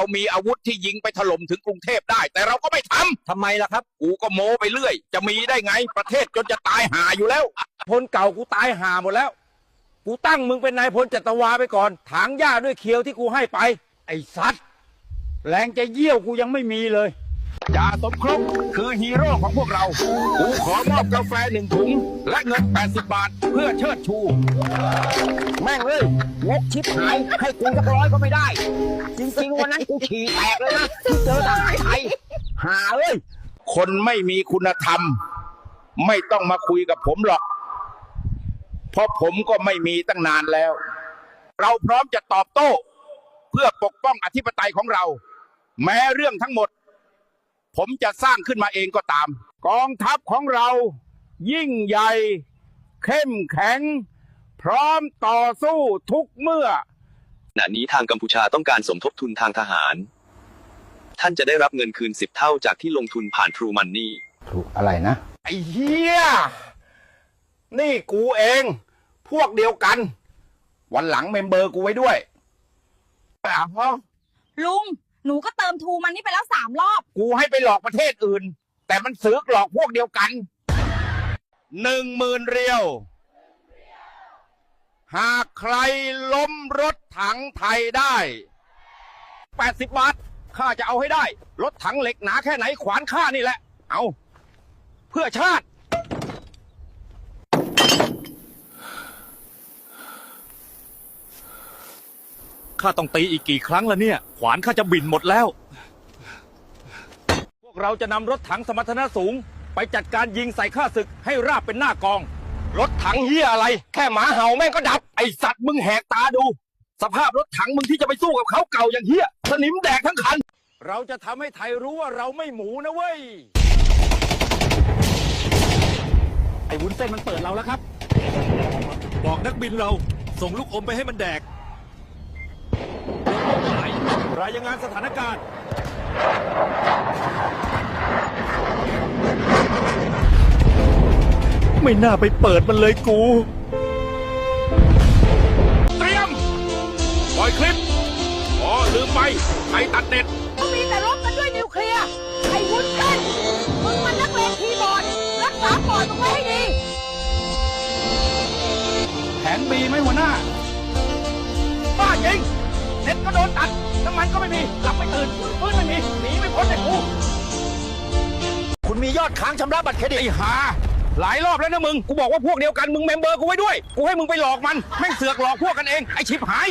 เรามีอาวุธที่ยิงไปถล่มถึงกรุงเทพได้ แต่เราก็ไม่ทำทำไมล่ะครับ กูก็โม้ไปเรื่อย จะมีได้ไงประเทศจนจะตายหาอยู่แล้วพลเก่ากูตายห่าหมดแล้ว กูตั้งมึงเป็นนายพลจัตวาไปก่อน ถางหญ้าด้วยเคียวที่กูให้ไป ไอ้สัตว์แรงจะเยี่ยวกูยังไม่มีเลยจ่าสมครบคือฮีโร่ของพวกเรา กูขอมอบกาแฟหนึ่งถุง และเงิน 80 บาท เพื่อเชิดชู แม่งเลยงกชิบหาย ให้กูสักร้อยก็ไม่ได้ จริงๆวันนั้นกูฉี่แตกเลยนะที่เจอทหารไทยหาเลยคนไม่มีคุณธรรม ไม่ต้องมาคุยกับผมหรอก เพราะผมก็ไม่มีตั้งนานแล้ว เราพร้อมจะตอบโต้ เพื่อปกป้องอธิปไตยของเรา แม้เรื่องทั้งหมด ผมจะสร้างขึ้นมาเองก็ตาม กองทัพของเรา ยิ่งใหญ่ เข้มแข็ง พร้อมต่อสู้ทุกเมื่อ ขณะนี้ทางกัมพูชาต้องการสมทบทุนทางทหาร ท่านจะได้รับเงินคืนสิบเท่าจากที่ลงทุนผ่าน True Money ถูกอะไรนะ ไอ้เหี้ย นี่กูเอง พวกเดียวกัน วันหลังเมมเบอร์กูไว้ด้วยอะพ่อลุง หนูก็เติมทูมันนี่ไปแล้วสามรอบ กูให้ไปหลอกประเทศอื่น แต่มันสือกหลอกพวกเดียวกันหนึ่งหมื่นเรียว หากใครล้มรถ ถังไทยได้ 80 บาทข้าจะเอาให้ได้ รถถังเหล็กหนาแค่ไหนขวานข้านี่แหละ เอา เพื่อชาติ ข้าต้องตีอีกกี่ครั้งแล้วเนี่ย ขวานข้าจะบินหมดแล้ว พวกเราจะนำรถถังสมรรถนะสูง ไปจัดการยิงใส่ข้าศึกให้ราบเป็นหน้ากอง รถถังเฮียอะไร แค่หมาเห่าแม่งก็ดับ ไอสัตว์มึงแหกตาดู สภาพรถถังมึงที่จะไปสู้กับเขาเก่าอย่างเฮียสนิมแดกทั้งคัน เราจะทำให้ไทยรู้ว่าเราไม่หมูนะเว้ย ไอ้วุ้นเส้นมันเปิดเราแล้วครับ บอกนักบินเราส่งลูกอมไปให้มันแดกรายงานสถานการณ์ไม่น่าไปเปิดมันเลยกู ไปใครตัดเน็ตก็มีแต่รบกันด้วยนิวเคลียร์ไอ้วุ้นเส้นมึงมันนักเลงคีย์บอร์ดรักษาปอดมึงไว้ให้ดี แผนบีไหมหัวหน้า บ้าจริงเน็ตก็โดนตัด น้ำมันก็ไม่มี หลับไม่ตื่นพื้นไม่มี หนีไม่พ้นไอ้กูคุณมียอดค้างชำระบัตรเครดิต ไอ้หา หลายรอบแล้วนะมึง กูบอกว่าพวกเดียวกันมึงเมมเบอร์กูไว้ด้วย กูให้มึงไปหลอกมัน แม่งเสือกหลอกพวกกันเอง ไอ้ชิบหาย